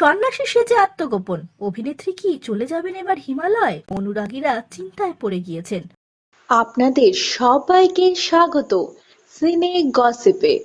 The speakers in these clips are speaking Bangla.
সন্ন্যাসী সেজে আত্মগোপন। অভিনেত্রী কি চলে যাবেন এবার হিমালয়? অনুরাগীরা চিন্তায় পড়ে গিয়েছেন। আপনাদের সবাইকে স্বাগত। সিনে গসিপে।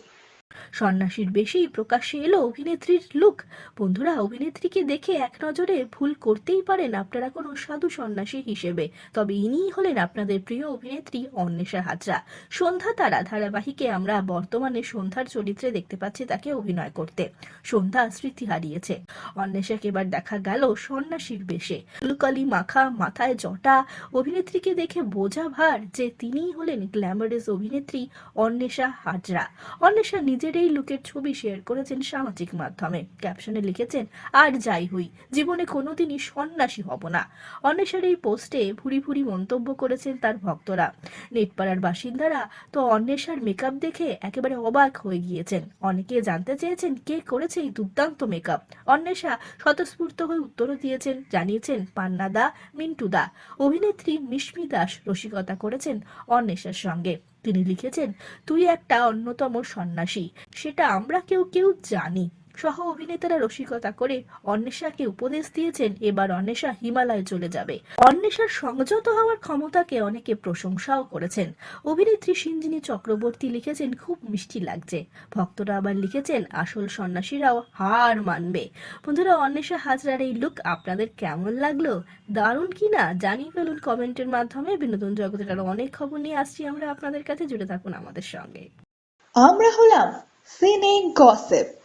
সন্ন্যাসীর বেশি প্রকাশ্যে এলো অভিনেত্রীর লুক বন্ধুরা, অভিনেত্রীকে দেখে এক নজরে ভুল করতেই পারেন আপনারা কোনো সাধু সন্ন্যাসী হিসেবে। তবে ইনিই হলেন আপনাদের প্রিয় অভিনেত্রী অন্বেষা হাজরা। সন্ধ্যা তারা ধারাবাহিকে আমরা বর্তমানে সন্ধ্যার চরিত্রে দেখতে পাচ্ছি, তাকে অভিনয় করতে। সন্ধ্যা স্মৃতি হারিয়েছে। অন্বেষাকে এবার দেখা গেল সন্ন্যাসীর বেশে। লুকালি মাখা, মাথায় জটা। অভিনেত্রীকে দেখে বোঝা ভার যে তিনিই হলেন গ্ল্যামারাস অভিনেত্রী অন্বেষা হাজরা। অন্বেষা নিজের লুকের ছবি শেয়ার করেছেন সামাজিক মাধ্যমে। ক্যাপশনে লিখেছেন, আর যাই হই, জীবনে কোনোদিনই সন্ন্যাসী হব না। অন্বেষার এই পোস্টে ভুরি ভুরি মন্তব্য করেছেন তার ভক্তরা। নেটপাড়ার বাসিন্দারা তো অন্বেষার মেকআপ দেখে একেবারে অবাক হয়ে গিয়েছেন। অনেকে জানতে চেয়েছেন কে করেছে এই দুর্দান্ত মেকআপ অন্বেষা স্বতঃস্ফূর্ত হয়ে উত্তরও দিয়েছেন, জানিয়েছেন পান্নাদা মিন্টুদা অভিনেত্রী মিশমি দাস রসিকতা করেছেন অন্বেষার সঙ্গে। তিনি লিখেছেন তুই একটা অন্যতম সন্ন্যাসী সেটা আমরা কেউ কেউ জানি। সহ অভিনেতারা রসিকতা করে অন্বেষাকে উপদেশ দিয়েছেন, এবার অন্বেষা হিমালয়ে চলে যাবে। অন্বেষার সংযত হওয়ার ক্ষমতাকে অনেকে প্রশংসাও করেছেন। অভিনেত্রী সিঞ্জিনী চক্রবর্তী লিখেছেন, খুব মিষ্টি লাগছে। ভক্তরা আবার লিখেছেন, আসল সন্ন্যাসীরাও হার মানবে। বন্ধুরা, অন্বেষা হাজরার এই লুক আপনাদের কেমন লাগল? দারুণ কি না? জানিয়ে ফেলুন কমেন্টের মাধ্যমে। বিনোদন জগতের আরও অনেক খবর নিয়ে আসছি আমরা আপনাদের কাছে। জুড়ে থাকুন আমাদের সঙ্গে। আমরা হলাম সিনে গসিপ।